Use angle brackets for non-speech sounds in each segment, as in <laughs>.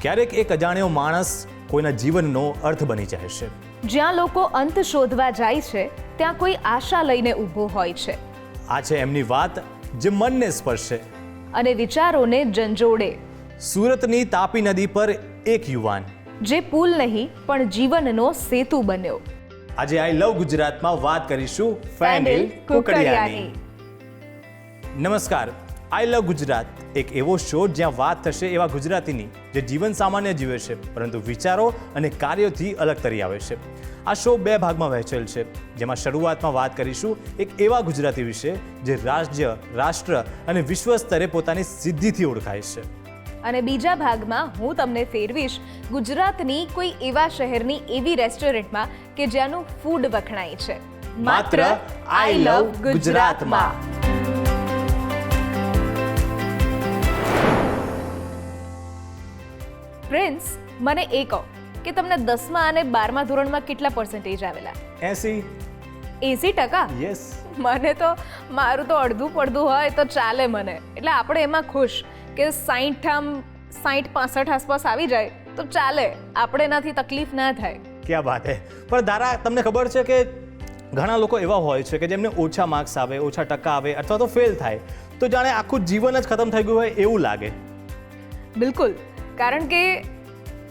ક્યારેક એક અજાણ્યો માણસ કોઈના જીવનનો અર્થ બની જાય છે. જ્યાં લોકો અંત શોધવા જાય છે ત્યાં કોઈ આશા લઈને ઊભો હોય છે. આ છે એમની વાત જે મનને સ્પર્શે. અને વિચારોને જંજોડે સુરતની તાપી નદી પર એક યુવાન. જે પુલ નહીં પણ જીવનનો સેતુ બન્યો. આજે આઈ લવ ગુજરાતમાં વાત કરીશું ફેનિલ કુકડિયાની. નમસ્કાર આઈ લવ ગુજરાત એક એવો શો જ્યાં વાત થશે એવા ગુજરાતીની જે જીવન સામાન્ય જીવે છે પરંતુ વિચારો અને કાર્યોથી અલગ તરી આવે છે. આ શો બે ભાગમાં વહેંચેલ છે. જેમાં શરૂઆતમાં વાત કરીશું એક એવા ગુજરાતી વિશે જે રાજ્ય રાષ્ટ્ર અને વિશ્વ સ્તરે પોતાની સિદ્ધિથી ઓળખાય છે. અને બીજા ભાગમાં હું તમને ફેરવીશ ગુજરાતની કોઈ એવા શહેરની એવી રેસ્ટોરન્ટમાં કે જ્યાંનું ફૂડ વખણાય છે. માત્ર આઈ લવ ગુજરાતમાં. પ્રિન્સ મને એ કહો કે તમને દસમા અને બારમા ધોરણમાં કેટલા પર્સન્ટેજ આવેલા? એસી. એસી ટકા? યસ મને તો મારું તો અડધું પડધું હોય તો ચાલે મને. એટલે આપણે એમાં ખુશ કે સાઠ આમ સાઠ પાસઠ આસપાસ આવી જાય તો ચાલે. આપણે એનાથી તકલીફ ના થાય. ક્યાં વાત હે? પણ દારા તમને ખબર છે કે ઘણા લોકો એવા હોય છે કે જેમને ઓછા માર્ક્સ આવે ઓછા ટકા આવે અથવા તો ફેલ થાય. તો જાણે આખું જીવન જ ખતમ થઈ ગયું હોય એવું લાગે. બિલકુલ. કારણ કે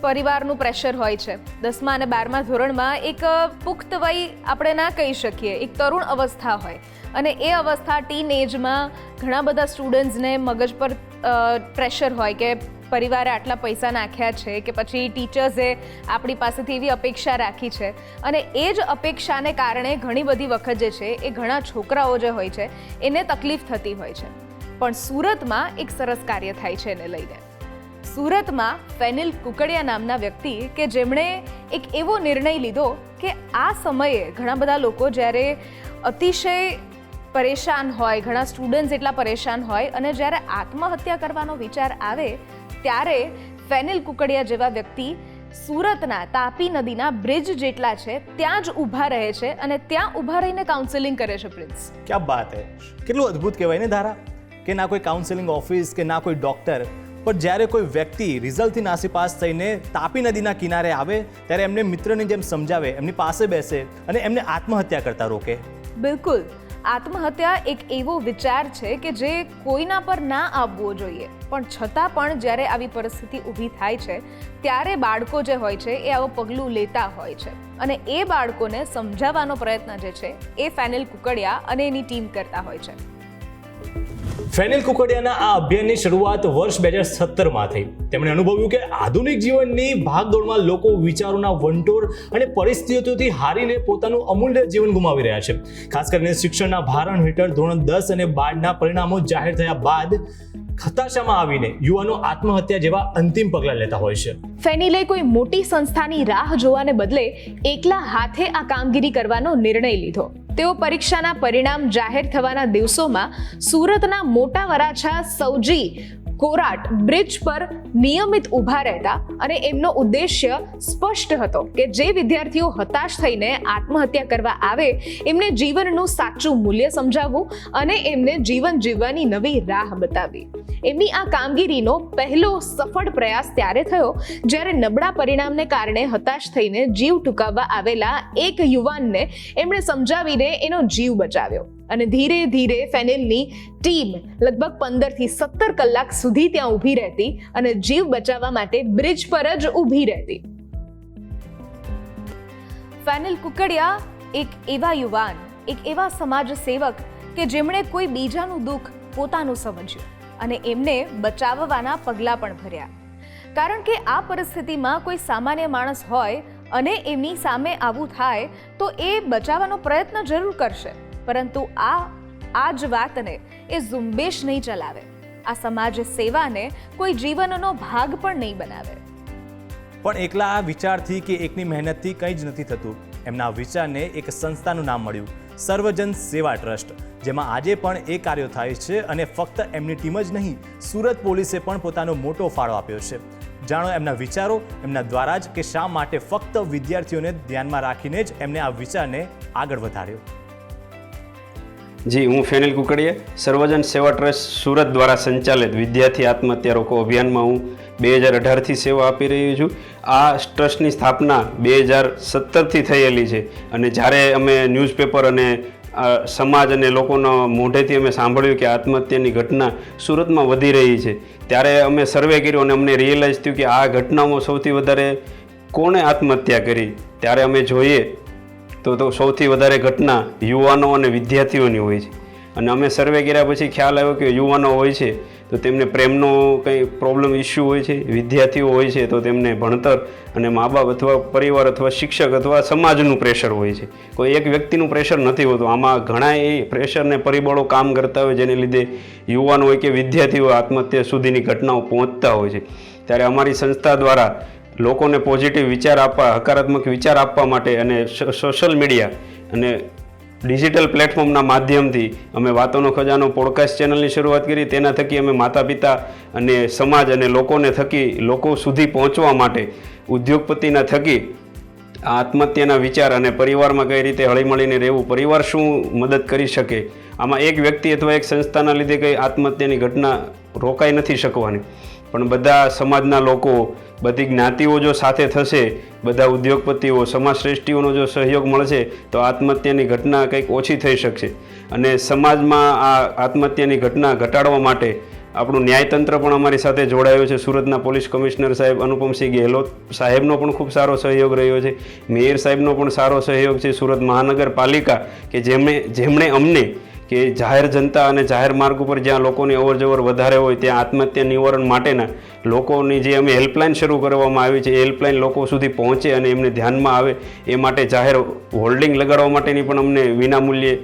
પરિવારનું પ્રેશર હોય છે. દસમા અને બારમા ધોરણમાં એક પુખ્ત વય આપણે ના કહી શકીએ. એક તરુણ અવસ્થા હોય. અને એ અવસ્થા ટીન એજમાં ઘણા બધા સ્ટુડન્ટ્સને મગજ પર પ્રેશર હોય કે પરિવારે આટલા પૈસા નાખ્યા છે કે પછી ટીચર્સે આપણી પાસેથી એવી અપેક્ષા રાખી છે. અને એ જ અપેક્ષાને કારણે ઘણી બધી વખત જે છે એ ઘણા છોકરાઓ જે હોય છે એને તકલીફ થતી હોય છે. પણ સુરતમાં એક સરસ કાર્ય થાય છે એને લઈને. સુરતમાં ફેનિલ કુકડિયા નામના વ્યક્તિ કે જેમણે એક એવો નિર્ણય લીધો કે આ સમયે ઘણા બધા લોકો જ્યારે અતિશય પરેશાન હોય, ઘણા સ્ટુડન્ટ્સ એટલા પરેશાન હોય અને જ્યારે આત્મહત્યા કરવાનો વિચાર આવે ત્યારે ફેનિલ કુકડિયા જેવા વ્યક્તિ સુરતના તાપી નદીના બ્રિજ જેટલા છે, ત્યાં જ ઊભા રહે છે અને ત્યાં ઊભા રહીને કાઉન્સેલિંગ કરે છે પ્રિન્સ ક્યાં બાત હે? કેટલું અદ્ભુત કહેવાય ને ધારા? કે ના કોઈ કાઉન્સેલિંગ ઓફિસ કે ના કોઈ ડોક્ટર પણ જ્યારે કોઈ વ્યક્તિ રિઝલ્ટથી નાસીપાસ થઈને તાપી નદીના કિનારે આવે, ત્યારે એમને મિત્રની જેમ સમજાવે, એમની પાસે બેસે અને એમને આત્મહત્યા કરતા રોકે. બિલકુલ. આત્મહત્યા એક એવો વિચાર છે કે જે કોઈના પર ના આવવો જોઈએ. પણ છતાં પણ જ્યારે આવી પરિસ્થિતિ ઊભી થાય છે, ત્યારે બાળકો જે હોય છે, એ આવું પગલું લેતા હોય છે. અને એ બાળકોને સમજાવવાનો પ્રયત્ન જે છે, એ ફેનિલ કુકડિયા અને એની ટીમ કરતા હોય છે. ફેનિલ કુકડિયાના આ અભિયાનની શરૂઆત વર્ષ બે હજાર સત્તરમાં થઈ. તેમણે અનુભવ્યું કે આધુનિક જીવનની ભાગદોડમાં લોકો વિચારોના વંટોળ અને પરિસ્થિતિઓથી હારીને પોતાનું અમૂલ્ય જીવન ગુમાવી રહ્યા છે. ખાસ કરીને શિક્ષણના ભારણ હેઠળ ધોરણ દસ અને બારના પરિણામો જાહેર થયા બાદ હતાશામાં આવીને યુવાનો આત્મહત્યા જેવા અંતિમ પગલાં લેતા હોય છે. ફેનિલે કોઈ મોટી સંસ્થાની રાહ જોવાને બદલે એકલા હાથે આ કામગીરી કરવાનો નિર્ણય લીધો. તેઓ પરીક્ષાના પરિણામ જાહેર થવાના દિવસોમાં સુરતના મોટા વરાછા સૌજી કોરાટ બ્રિજ પર નિયમિત ઊભા રહેતા અને એમનો ઉદ્દેશ્ય સ્પષ્ટ હતો કે જે વિદ્યાર્થીઓ હતાશ થઈને આત્મહત્યા કરવા આવે, એમને જીવનનું સાચું મૂલ્ય સમજાવવું અને એમને જીવન જીવવાની નવી રાહ બતાવવી. એમની આ કામગીરીનો પહેલો સફળ પ્રયાસ ત્યારે થયો જ્યારે નબળા પરિણામને કારણે હતાશ થઈને જીવ ટૂંકાવવા આવેલા એક યુવાનને એમણે સમજાવીને એનો જીવ બચાવ્યો. અને ધીરે ધીરે ફેનિલની ટીમ લગભગ પંદરથી સત્તર કલાક સુધી ત્યાં ઊભી રહેતી અને જીવ બચાવવા માટે બ્રિજ પર જ ઊભી રહેતી. ફેનિલ કુકડિયા એક એવા યુવાન, એક એવા સમાજ સેવક કે જેમણે કોઈ બીજાનું દુઃખ પોતાનું સમજ્યું અને એમને બચાવવાના પગલાં પણ ભર્યા. કારણ કે આ પરિસ્થિતિમાં કોઈ સામાન્ય માણસ હોય અને એમની સામે આવું થાય તો એ બચાવવાનો પ્રયત્ન જરૂર કરશે. પરંતુ આ આ જ વાતને એ ઝુંબેશ નહીં ચલાવે. આ સમાજ સેવાને કોઈ જીવનનો ભાગ પણ નહીં બનાવે. પણ એકલા આ વિચારથી કે એકની મહેનતથી કંઈ જ નથી થતું. એમના વિચારને એક સંસ્થાનું નામ મળ્યું, સર્વજન સેવા ટ્રસ્ટ, જેમાં આજે પણ એ કાર્યો થાય છે અને ફક્ત એમની ટીમ જ નહીં, સુરત પોલીસે પણ પોતાનો મોટો ફાળો આપ્યો છે. જાણો એમના વિચારો, એમના દ્વારા જ કે શા માટે ફક્ત વિદ્યાર્થીઓને ધ્યાનમાં રાખીને જ એમને આ વિચારને આગળ વધાર્યો. જી, હું ફેનિલ કુકડીએ, સર્વજન સેવા ટ્રસ્ટ સુરત દ્વારા સંચાલિત વિદ્યાર્થી આત્મહત્યા રોકો અભિયાનમાં હું બે હજાર અઢારથી સેવા આપી રહ્યો છું. આ ટ્રસ્ટની સ્થાપના બે હજાર સત્તરથી થયેલી છે અને જ્યારે અમે ન્યૂઝપેપર અને સમાજ અને લોકોનો મોઢેથી અમે સાંભળ્યું કે આત્મહત્યાની ઘટના સુરતમાં વધી રહી છે, ત્યારે અમે સર્વે કર્યો અને અમને રિયલાઇઝ થયું કે આ ઘટનામાં સૌથી વધારે કોણે આત્મહત્યા કરી? ત્યારે અમે જોઈએ તો તો સૌથી વધારે ઘટના યુવાનો અને વિદ્યાર્થીઓની હોય છે. અને અમે સર્વે કર્યા પછી ખ્યાલ આવ્યો કે યુવાનો હોય છે, તો તેમને પ્રેમનો કંઈ પ્રોબ્લેમ ઇસ્યુ હોય છે, વિદ્યાર્થીઓ હોય છે, તો તેમને ભણતર અને મા બાપ અથવા પરિવાર અથવા શિક્ષક અથવા સમાજનું પ્રેશર હોય છે. કોઈ એક વ્યક્તિનું પ્રેશર નથી હોતું. આમાં ઘણા એ પ્રેશરને પરિબળો કામ કરતા હોય જેને લીધે યુવાનો હોય કે વિદ્યાર્થીઓ આત્મહત્યા સુધીની ઘટનાઓ પહોંચતા હોય છે. ત્યારે અમારી સંસ્થા દ્વારા લોકોને પોઝિટિવ વિચાર આપવા, હકારાત્મક વિચાર આપવા માટે અને સોશિયલ મીડિયા અને ડિજિટલ પ્લેટફોર્મના માધ્યમથી અમે વાતોનો ખજાનો પોડકાસ્ટ ચેનલની શરૂઆત કરી. તેના થકી અમે માતા પિતા અને સમાજ અને લોકોને થકી, લોકો સુધી પહોંચવા માટે ઉદ્યોગપતિના થકી આત્મહત્યાના વિચાર અને પરિવારમાં કઈ રીતે હળીમળીને રહેવું, પરિવાર શું મદદ કરી શકે, આમાં એક વ્યક્તિ અથવા એક સંસ્થાના લીધે કંઈ આત્મહત્યાની ઘટના રોકાઈ નથી શકવાની. પણ બધા સમાજના લોકો, બધી જ્ઞાતિઓ જો સાથે થશે, બધા ઉદ્યોગપતિઓ સમાજ શ્રેષ્ઠીઓનો જો સહયોગ મળશે, તો આત્મહત્યાની ઘટના કંઈક ઓછી થઈ શકશે. અને સમાજમાં આ આત્મહત્યાની ઘટના ઘટાડવા માટે આપણું ન્યાયતંત્ર પણ અમારી સાથે જોડાયું છે. સુરતના પોલીસ કમિશનર સાહેબ અનુપમસિંહ ગેહલોત સાહેબનો પણ ખૂબ સારો સહયોગ રહ્યો છે. મેયર સાહેબનો પણ સારો સહયોગ છે. સુરત મહાનગરપાલિકા કે જેમણે જેમણે અમને કે જાહેર જનતા અને જાહેર માર્ગ ઉપર જ્યાં લોકોની અવરજવર વધારે હોય ત્યાં આત્મહત્યા નિવારણ માટેના લોકોની જે અમે હેલ્પલાઇન શરૂ કરવામાં આવી છે, એ હેલ્પલાઇન લોકો સુધી પહોંચે અને એમને ધ્યાનમાં આવે, એ માટે જાહેર હોલ્ડિંગ લગાડવા માટેની પણ અમને વિનામૂલ્યે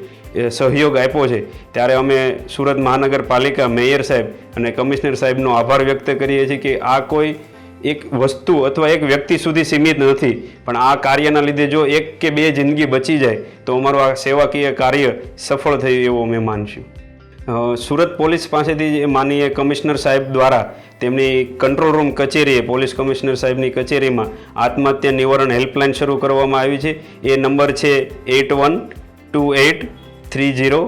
સહયોગ આપ્યો છે. ત્યારે અમે સુરત મહાનગરપાલિકા મેયર સાહેબ અને કમિશનર સાહેબનો આભાર વ્યક્ત કરીએ છીએ કે આ કોઈ એક વસ્તુ અથવા એક વ્યક્તિ સુધી સીમિત નથી. પણ આ કાર્યના લીધે જો એક કે બે જિંદગી બચી જાય, તો અમારું આ સેવાકીય કાર્ય સફળ થયું એવું અમે માનશું. સુરત પોલીસ પાસેથી જે માનીય કમિશનર સાહેબ દ્વારા તેમની કંટ્રોલ રૂમ કચેરીએ, પોલીસ કમિશનર સાહેબની કચેરીમાં આત્મહત્યા નિવારણ હેલ્પલાઇન શરૂ કરવામાં આવી છે. એ નંબર છે eight one two eight three zero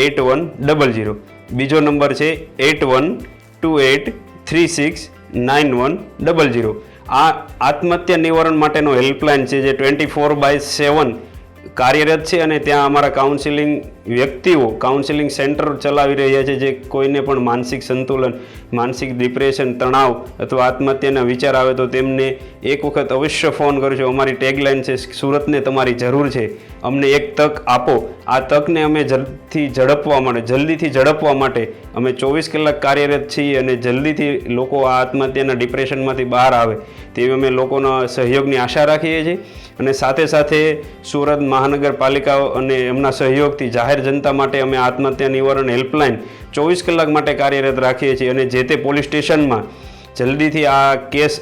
eight one double zero બીજો નંબર છે eight one two eight three six nine one double zero આ આત્મહત્યા નિવારણ માટેનો હેલ્પલાઇન છે જે ટ્વેન્ટી ફોર બાય સેવન કાર્યરત છે અને ત્યાં અમારા કાઉન્સિલિંગ વ્યક્તિઓ કાઉન્સિલિંગ સેન્ટર ચલાવી રહ્યા છે, જે કોઈને પણ માનસિક સંતુલન, માનસિક ડિપ્રેશન તણાવ અથવા આત્મહત્યાના વિચાર આવે તો તેમને એક વખત અવશ્ય ફોન કરજો. અમારી ટેગલાઇન છે, સુરતને તમારી જરૂર છે. અમને એક તક આપો. આ તકને અમે જલ્દીથી ઝડપવા માટે, જલ્દીથી ઝડપવા માટે અમે ચોવીસ કલાક કાર્યરત છીએ અને જલ્દીથી લોકો આ આત્મહત્યાના ડિપ્રેશનમાંથી બહાર આવે. તેવી અમે લોકોના સહયોગની આશા રાખીએ છીએ. અને સાથે સાથે સુરત મહાનગરપાલિકા અને એમના સહયોગથી જાહેર જનતા માટે અમે આત્મહત્યા નિવારણ હેલ્પલાઇન ચોવીસ કલાક માટે કાર્યરત રાખીએ છીએ અને જે તે પોલીસ સ્ટેશનમાં જલ્દીથી આ કેસ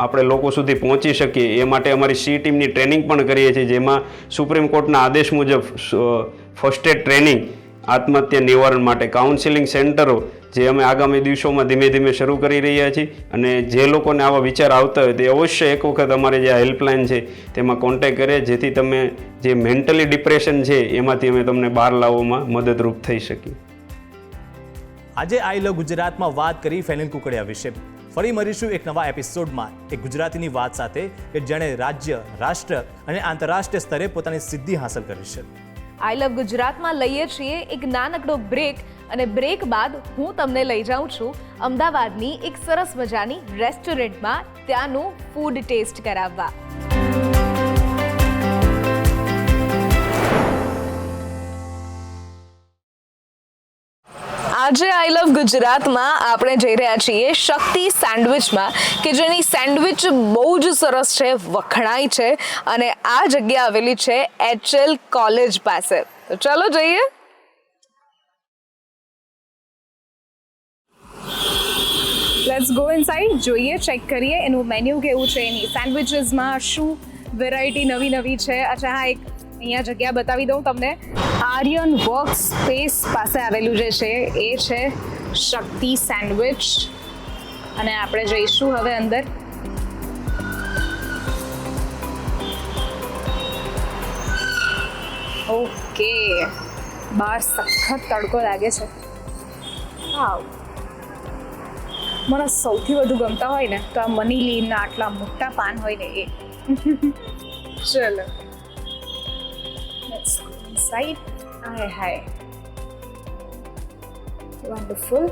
આપણે લોકો સુધી પહોંચી શકીએ, એ માટે અમારી સી ટીમની ટ્રેનિંગ પણ કરીએ છીએ, જેમાં સુપ્રીમ કોર્ટના આદેશ મુજબ ફર્સ્ટ એડ ટ્રેનિંગ આત્મહત્યા નિવારણ માટે કાઉન્સિલિંગ સેન્ટરો જે અમે આગામી દિવસોમાં ધીમે ધીમે શરૂ કરી રહ્યા છીએ અને જે લોકોને આવા વિચાર આવતા હોય તે અવશ્ય એક વખત અમારે જે હેલ્પલાઇન છે તેમાં કોન્ટેક્ટ કરે, જેથી તમે જે મેન્ટલી ડિપ્રેશન છે એમાંથી અમે તમને બહાર લાવવામાં મદદરૂપ થઈ શકીએ. આજે આઈ લવ ગુજરાતમાં વાત કરી ફેનિલ કુકડિયા વિશે. ફરી મળીશું એક નવા એપિસોડમાં એક ગુજરાતીની વાત સાથે કે જેણે રાજ્ય, રાષ્ટ્ર અને આંતરરાષ્ટ્રીય સ્તરે પોતાની સિદ્ધિ હાંસલ કરી છે. આઈ લવ ગુજરાતમાં લઈએ છીએ એક નાનકડો બ્રેક અને બ્રેક બાદ હું તમને લઈ જાઉં છું અમદાવાદની એક સરસ મજાની રેસ્ટોરન્ટમાં ત્યાંનું ફૂડ ટેસ્ટ કરાવવા. આજે આઈ લવ ગુજરાતમાં આપણે જઈ રહ્યા છીએ શક્તિ સેન્ડવિચમાં, કે જેની સેન્ડવિચ બહુ જ સરસ છે, વખણાય છે, અને આ જગ્યા આવેલી છે એચએલ કોલેજ પાસે. તો ચાલો જઈએ. લેટ્સ ગો ઇનસાઇડ જોઈએ ચેક કરીએ. એનું મેન્યુ કેવું છે, એની સેન્ડવિચીસમાં શું વેરાયટી નવી નવી છે? અચ્છા, હા, એક અહીંયા જગ્યા બતાવી દઉં તમને. આર્યન વર્ક સ્પેસ પાસે આવેલું જે છે, એ છે શક્તિ સેન્ડવિચ. અને આપણે જઈશું હવે અંદર. ઓકે. બહાર સખત તડકો લાગે છે. હા મને સૌથી વધુ ગમતા હોય ને તો આ મની લીનના આટલા મોટા પાન હોય ને એ. <laughs> ચલો. Let's go inside hi hi wonderful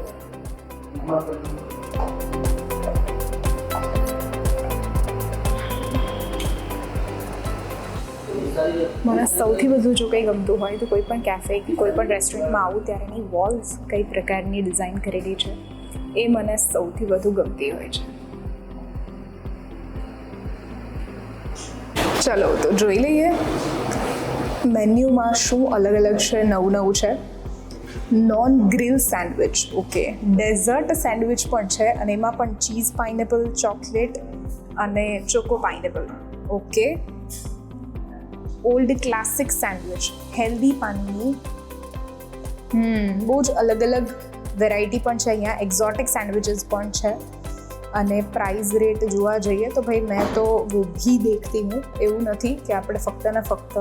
મને સૌથી વધુ જો કંઈ ગમતું હોય તો કોઈ પણ કેફે કે કોઈ પણ રેસ્ટોરન્ટમાં આવું ત્યારે એની વોલ્સ કઈ પ્રકારની ડિઝાઇન કરેલી છે, એ મને સૌથી વધુ ગમતી હોય છે. ચલો, તો જોઈ લઈએ. મેન્યુમાં શું અલગ અલગ છે નવું નવું છે? Non grill sandwich okay dessert sandwich પણ છે અને એમાં પણ ચીઝ પાઇનેપલ ચોકલેટ અને choco pineapple okay old classic sandwich healthy પાનની. હમ બહુ જ અલગ અલગ વેરાયટી પણ છે અહીંયા. એક્ઝોટિક સેન્ડવિચીસ પણ છે. અને પ્રાઇઝ રેટ જોવા જઈએ તો ભાઈ, મેં તો ઊભી દેખતી હું. એવું નથી કે આપણે ફક્ત ને ફક્ત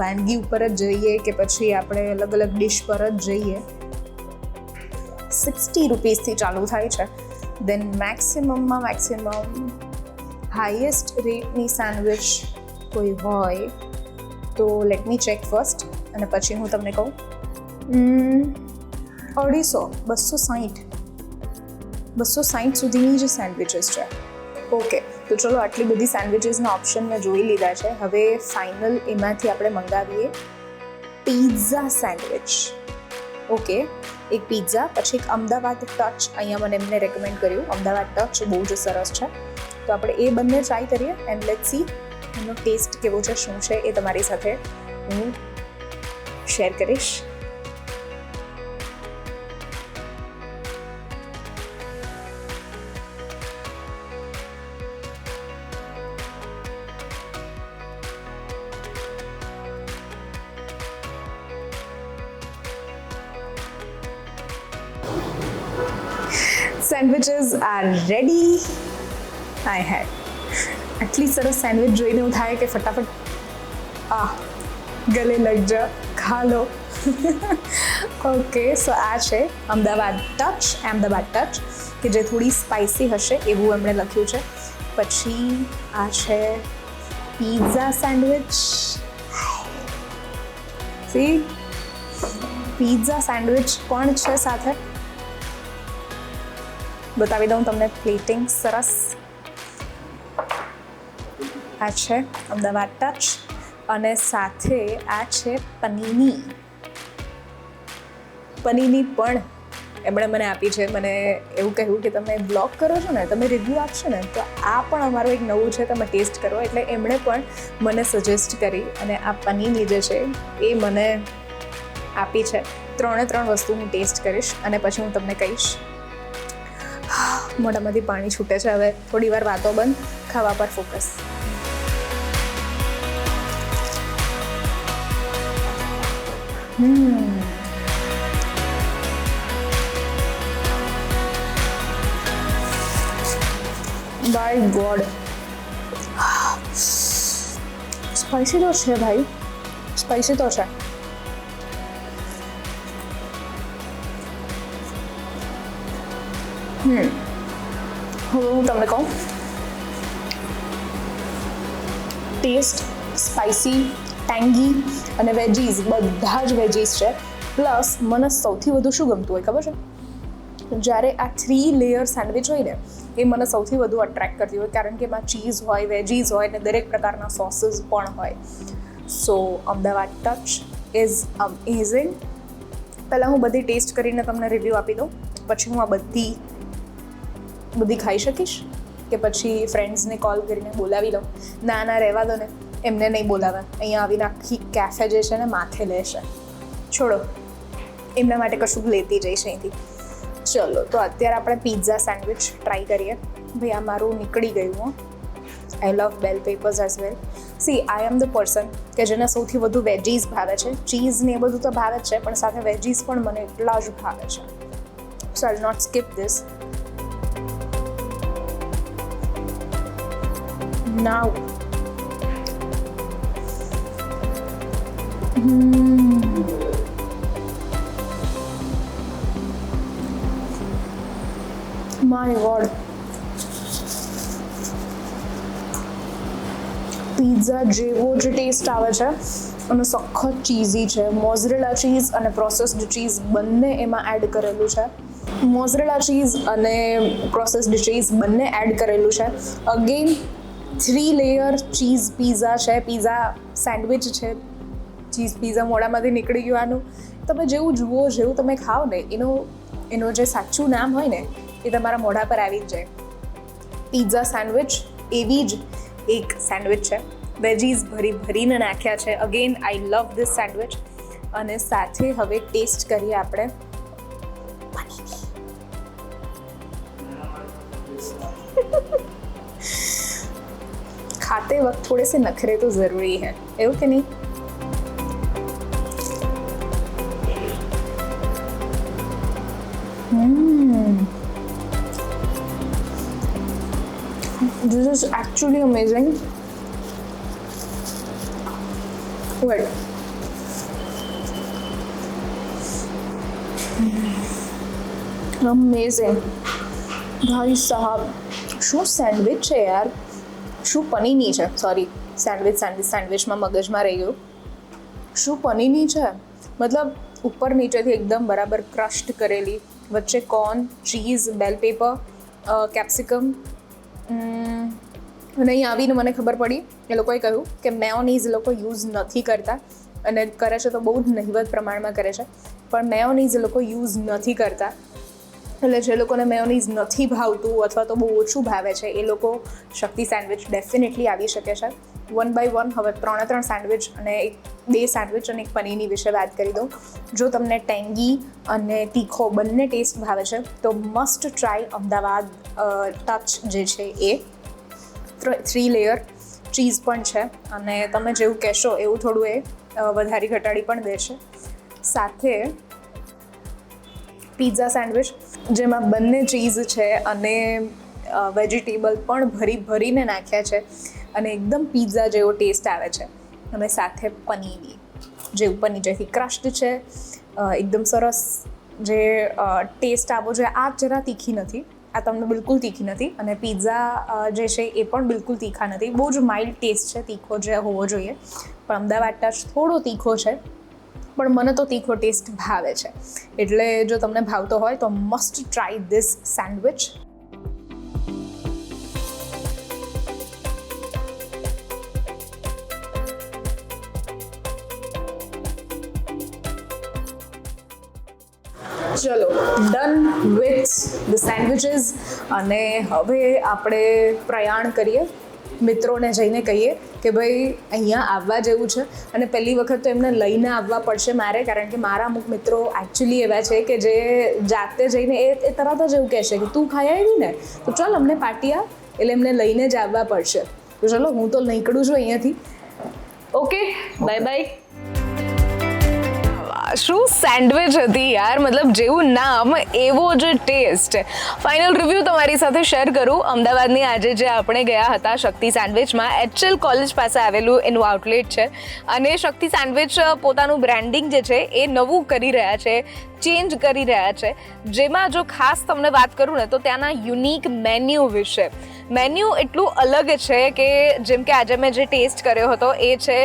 વાનગી ઉપર જ જઈએ કે પછી આપણે અલગ અલગ ડિશ પર જ જઈએ? સિક્સટી રૂપીસથી ચાલુ થાય છે. દેન મેક્સિમમમાં મેક્સિમમ હાઈએસ્ટ રેટની સેન્ડવિચ કોઈ હોય તો લેટ મી ચેક ફર્સ્ટ અને પછી હું તમને કહું. અઢીસો બસો સાહીઠ બસો સાહીઠ સુધીની જ સેન્ડવિચીસ છે. ઓકે તો ચલો આટલી બધી સેન્ડવિચીસના ઓપ્શન મેં જોઈ લીધા છે. હવે ફાઇનલ એમાંથી આપણે મંગાવીએ પીઝા સેન્ડવિચ ઓકે એક પિઝા પછી એક અમદાવાદ ટચ અહીંયા મને એમને રેકમેન્ડ કર્યું. અમદાવાદ ટચ બહુ જ સરસ છે. તો આપણે એ બંને ટ્રાય કરીએ એન્ડ લેટ સી એનો ટેસ્ટ કેવો છે, શું છે એ તમારી સાથે હું શેર કરીશ. આર રેડી આઈ હેડ આટલી સરસ સેન્ડવિચ જોઈને એવું થાય કે ફટાફટ આ ગલે લગ જા ખા લો ઓકે સો આ છે અમદાવાદ ટચ અમદાવાદ ટચ કે જે થોડી સ્પાઇસી હશે એવું એમણે લખ્યું છે પછી આ છે pizza sandwich see pizza sandwich પણ છે સાથે બતાવી દઉં તમને પ્લેટિંગ સરસ. આ છે અમદાવાદ ટચ અને સાથે આ છે પનીની પનીની પણ એમણે મને આપી છે. મને એવું કહ્યું કે તમે બ્લોગ કરો છો ને, તમે રિવ્યૂ આપશો ને, તો આ પણ અમારું એક નવું છે, તમે ટેસ્ટ કરો. એટલે એમણે પણ મને સજેસ્ટ કરી અને આ પનીની જે છે એ મને આપી છે. ત્રણે ત્રણ વસ્તુ હું ટેસ્ટ કરીશ અને પછી હું તમને કહીશ. મોઢામાંથી પાણી છૂટે છે હવે થોડી વાર વાતો બંધ ખાવા પર ફોકસ બાય ગોડ સ્પાઇસી તો છે ભાઈ સ્પાઇસી તો છે હમ હવે હું તમને કહું? ટેસ્ટ સ્પાઇસી ટેંગી અને વેજીસ બધા જ વેજીસ છે. પ્લસ મને સૌથી વધુ શું ગમતું હોય, ખબર છે? જ્યારે આ થ્રી લેયર સેન્ડવિચ હોય ને, એ મને સૌથી વધુ અટ્રેક્ટ કરતી હોય, કારણ કે એમાં ચીઝ હોય વેજીસ હોય ને દરેક પ્રકારના સોસીસ પણ હોય. So Ahmedabad touch is amazing પહેલાં હું બધી ટેસ્ટ કરીને તમને રિવ્યૂ આપી દઉં, પછી હું આ બધી બધી ખાઈ શકીશ? કે પછી ફ્રેન્ડ્સને કોલ કરીને બોલાવી લઉં? ના ના, રહેવા દો ને. એમને નહીં બોલાવે અહીંયા આવીને આખી કેફે જે છે ને માથે લેશે છોડો. એમના માટે કશું લેતી જઈશ અહીંથી. ચલો, તો અત્યારે આપણે પિઝા સેન્ડવિચ ટ્રાય કરીએ. ભાઈ, આ મારું નીકળી ગયું, હો. I love bell peppers as well see I am the person કે જેને સૌથી વધુ વેજીસ ભાવે છે. ચીઝ ને એ બધું તો ભાવે જ છે, પણ સાથે વેજીસ પણ મને એટલા જ ભાવે છે. So I not skip this now. Mm. My God. Pizza જેવો જ ટેસ્ટ આવે છે અને સખત ચીઝી છે મોઝરેલા ચીઝ અને પ્રોસેસ્ડ ચીઝ બંને એમાં એડ કરેલું છે મોઝરેલા ચીઝ અને પ્રોસેસ્ડ ચીઝ બંને એડ કરેલું છે again three layer cheese pizza છે પીઝા સેન્ડવિચ છે ચીઝ પીઝા મોડામાંથી નીકળી ગયું આનું તમે જેવું જુઓ, જેવું તમે ખાઓ ને, એનો, એનું જે સાચું નામ હોય ને, એ તમારા મોઢા પર આવી જ જાય. પીઝા સેન્ડવિચ એવી જ એક સેન્ડવિચ છે. વેજીસ ભરી ભરીને નાખ્યા છે. Again I love this sandwich અને સાથે હવે ટેસ્ટ કરીએ આપણે. खाते वक्त थोड़े से नखरे तो ज़रूरी है એવું કે નહીં This is actually amazing. Wait. Amazing. ભાઈ સાહબ શું સેન્ડવિચ છે યાર શું પનીરની છે? સોરી સેન્ડવિચ સેન્ડવિચ સેન્ડવિચમાં મગજમાં રહી ગયું. શું પનીરની છે? મતલબ ઉપર નીચેથી એકદમ બરાબર ક્રશ્ડ કરેલી, વચ્ચે corn cheese bell pepper capsicum અને અહીં આવીને મને ખબર પડી, એ લોકોએ કહ્યું કે મેયોનીઝ લોકો યુઝ નથી કરતા અને કરે છે તો બહુ જ નહિવત પ્રમાણમાં કરે છે. પણ મેયોનીઝ લોકો યુઝ નથી કરતા. એટલે જે લોકોને મેયોનીઝ નથી ભાવતું અથવા તો બહુ ઓછું ભાવે છે, એ લોકો શક્તિ સેન્ડવિચ ડેફિનેટલી આવી શકે છે. વન બાય વન હવે ત્રણે ત્રણ સેન્ડવિચ અને એક બે સેન્ડવિચ અને એક પનીરની વિશે વાત કરી દઉં. જો તમને ટેંગી અને તીખો બંને ટેસ્ટ ભાવે છે, તો મસ્ટ ટ્રાય અમદાવાદ ટચ જે છે એ. થ્રી લેયર ચીઝ પણ છે અને તમે જેવું કહેશો એવું થોડું એ વધારી ઘટાડી પણ દેશે. સાથે પિઝા સેન્ડવિચ જેમાં બંને ચીઝ છે અને વેજીટેબલ પણ ભરી ભરીને નાખ્યા છે અને એકદમ પીઝા જેવો ટેસ્ટ આવે છે. અને સાથે પનીર જે ઉપર નીચેથી ક્રસ્ટ છે એકદમ સરસ જે ટેસ્ટ આવો જોઈએ આ જરા તીખી નથી, આ તમને બિલકુલ તીખી નથી અને પીઝા જે છે એ પણ બિલકુલ તીખા નથી. બહુ જ માઇલ્ડ ટેસ્ટ છે, તીખો જે હોવો જોઈએ. પણ અમદાવાદ ટચ થોડો તીખો છે. પણ મને તો તીખો ટેસ્ટ ભાવે છે. એટલે જો તમને ભાવતો હોય તો મસ્ટ ટ્રાય ધીસ સેન્ડવિચ ચલો ડન વિથ ધ સેન્ડવિચીસ અને હવે આપણે પ્રયાણ કરીએ. મિત્રોને જઈને કહીએ કે ભાઈ, અહીંયા આવવા જેવું છે. અને પહેલી વખત તો એમને લઈને આવવા પડશે મારે, કારણ કે મારા અમુક મિત્રો એકચ્યુઅલી એવા છે કે જે જાતે જઈને એ એ તરત જ એવું કહેશે કે તું ખાઈ આવી ને? તો ચાલ અમને પાટિયા એટલે એમને લઈને જ આવવા પડશે. તો ચલો, હું તો નીકળું છું અહીંયાથી. ઓકે બાય બાય શું સેન્ડવિચ હતી યાર? મતલબ જેવું નામ, એવો જ ટેસ્ટ. ફાઇનલ રિવ્યૂ તમારી સાથે શેર કરું. અમદાવાદની આજે જે આપણે ગયા હતા શક્તિ સેન્ડવિચમાં, એચએલ કોલેજ પાસે આવેલું એનું આઉટલેટ છે. અને શક્તિ સેન્ડવિચ પોતાનું બ્રાન્ડિંગ જે છે, એ નવું કરી રહ્યા છે. ચેન્જ કરી રહ્યા છે. જેમાં જો ખાસ તમને વાત કરું ને, તો ત્યાંના યુનિક મેન્યુ વિશે. મેન્યુ એટલું અલગ છે કે જેમ કે આજે મેં જે ટેસ્ટ કર્યો હતો, એ છે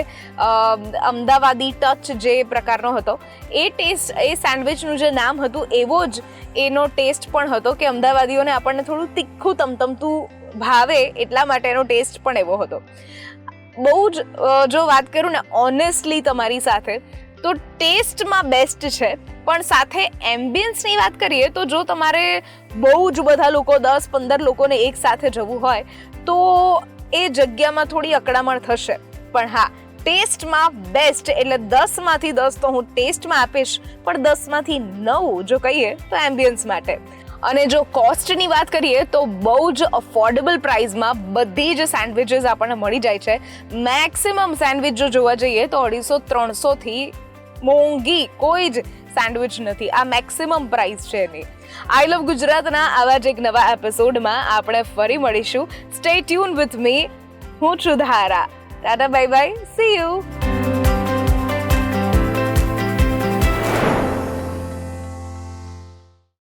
અમદાવાદી ટચ જે પ્રકારનો હતો. એ ટેસ્ટ, એ સેન્ડવિચનું જે નામ હતું, એવો જ એનો ટેસ્ટ પણ હતો કે અમદાવાદીઓને આપણને થોડું તીખું તમતમતું ભાવે એટલા માટે એનો ટેસ્ટ પણ એવો હતો. બહુ જ જો વાત કરું ને ઓનેસ્ટલી તમારી સાથે, તો ટેસ્ટમાં બેસ્ટ છે. પણ સાથે એમ્બિયન્સની વાત કરીએ તો જો તમારે બહુ જ બધા લોકો, દસ, પંદર લોકોને એક સાથે જવું હોય, તો એ જગ્યામાં થોડી અકળામણ થશે. પણ હા, ટેસ્ટમાં બેસ્ટ એટલે દસમાંથી દસ તો હું ટેસ્ટમાં આપીશ, પણ દસમાંથી નવ જો કહીએ તો એમ્બિયન્સ માટે. અને જો કોસ્ટની વાત કરીએ તો બહુ જ અફોર્ડેબલ પ્રાઇસમાં બધી જ સેન્ડવિચીસ આપણને મળી જાય છે. મેક્સિમમ સેન્ડવિચ જો જોવા જઈએ તો અઢીસો, ત્રણસોથી મોંઘી કોઈ જ સેન્ડવિચ નથી. આ મેક્સિમમ પ્રાઇસ છે એની. આઈ લવ ગુજરાતના આવા જ એક નવા એપિસોડમાં આપણે ફરી મળીશું. સ્ટે ટ્યુન વિથ મી હું છું Dhara. Tata bye bye see you